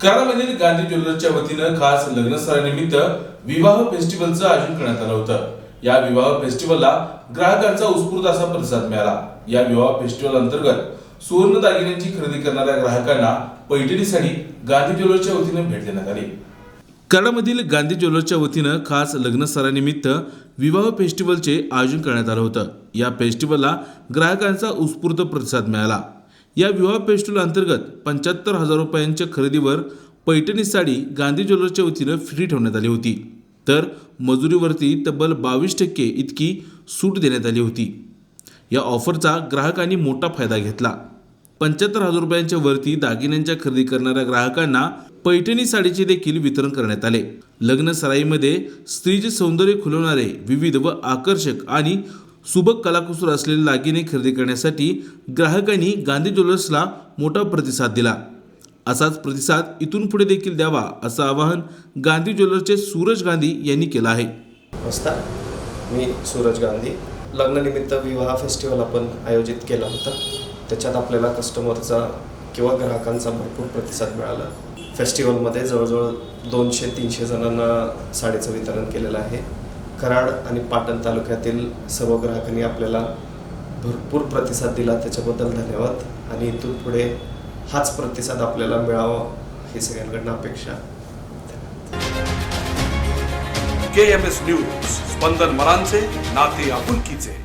कराडमधील गांधी ज्वेलर्सच्या वतीनं खास लग्न सरानिमित्त विवाह फेस्टिवलचं आयोजन करण्यात आलं होतं. या विवाह फेस्टिवलला ग्राहकांचा उत्स्फूर्त असा प्रतिसाद मिळाला. या विवाह फेस्टिवल अंतर्गत सुवर्ण दागिन्यांची खरेदी करणाऱ्या ग्राहकांना पैठणी साडी गांधी ज्वेलर्सच्या वतीनं भेट देण्यात आली. कराडमधील गांधी ज्वेलर्सच्या वतीनं खास लग्न सरानिमित्त विवाह फेस्टिवलचे आयोजन करण्यात आलं होतं. या फेस्टिवलला ग्राहकांचा उत्स्फूर्त प्रतिसाद मिळाला. या विवाह पेस्टूल अंतर्गत पंच्याहत्तर हजार रुपयांच्या खरेदीवर पैठणी साडी गांधी ज्वेलर्सच्या वतीनं फ्री ठेवण्यात आली होती. तर मजुरीवरती तब्बल बावीस टक्के इतकी सूट देण्यात आली होती. या ऑफरचा ग्राहकांनी मोठा फायदा घेतला. पंच्याहत्तर हजार रुपयांच्या वरती दागिन्यांच्या खरेदी करणाऱ्या ग्राहकांना पैठणी साडीचे देखील वितरण करण्यात आले. लग्न सराईमध्ये स्त्रीचे सौंदर्य खुलवणारे विविध व आकर्षक आणि सुबक कलाकुसर असलेले दागिने खरेदी करण्यासाठी ग्राहकांनी गांधी ज्वेलर्सला मोठा प्रतिसाद दिला. असाच प्रतिसाद इथून पुढे देखील द्यावा असं आवाहन गांधी ज्वेलर्सचे सूरज गांधी यांनी केलं आहे. नमस्कार. मी सूरज गांधी. लग्नानिमित्त विवाह फेस्टिवल आपण आयोजित केला होता. त्याच्यात आपल्याला कस्टमरचा किंवा ग्राहकांचा भरपूर प्रतिसाद मिळाला. फेस्टिवलमध्ये जवळजवळ दोनशे तीनशे जणांना साडीचं वितरण केलेलं आहे. कराड आणि पाटण तालुक्यातील सर्व ग्राहकांनी आपल्याला भरपूर प्रतिसाद दिला. त्याच्याबद्दल धन्यवाद. आणि इथून पुढे हाच प्रतिसाद आपल्याला मिळावा ही सगळ्यांकडनं अपेक्षा. K M S news Spandan मरांचे नाते आपुलकीचे.